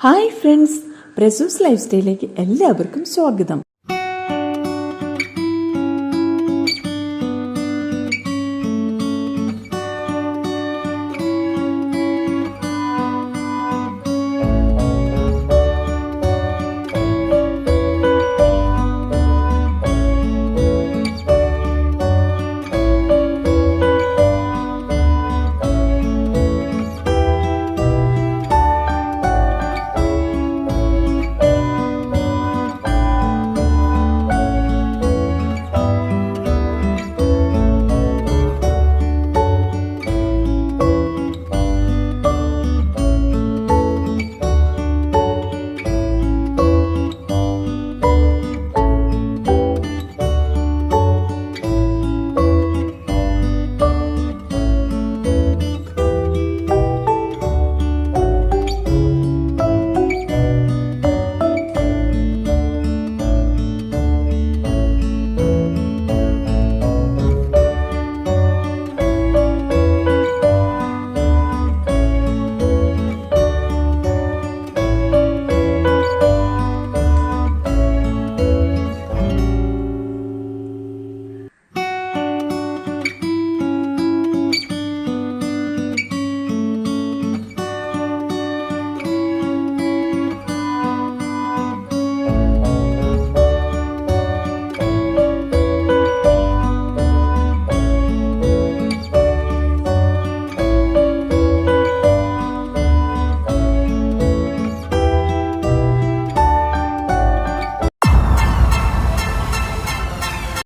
Hi friends പ്രസൂസ് life സ്റ്റൈലിലേക്ക് എല്ലാവർക്കും സ്വാഗതം.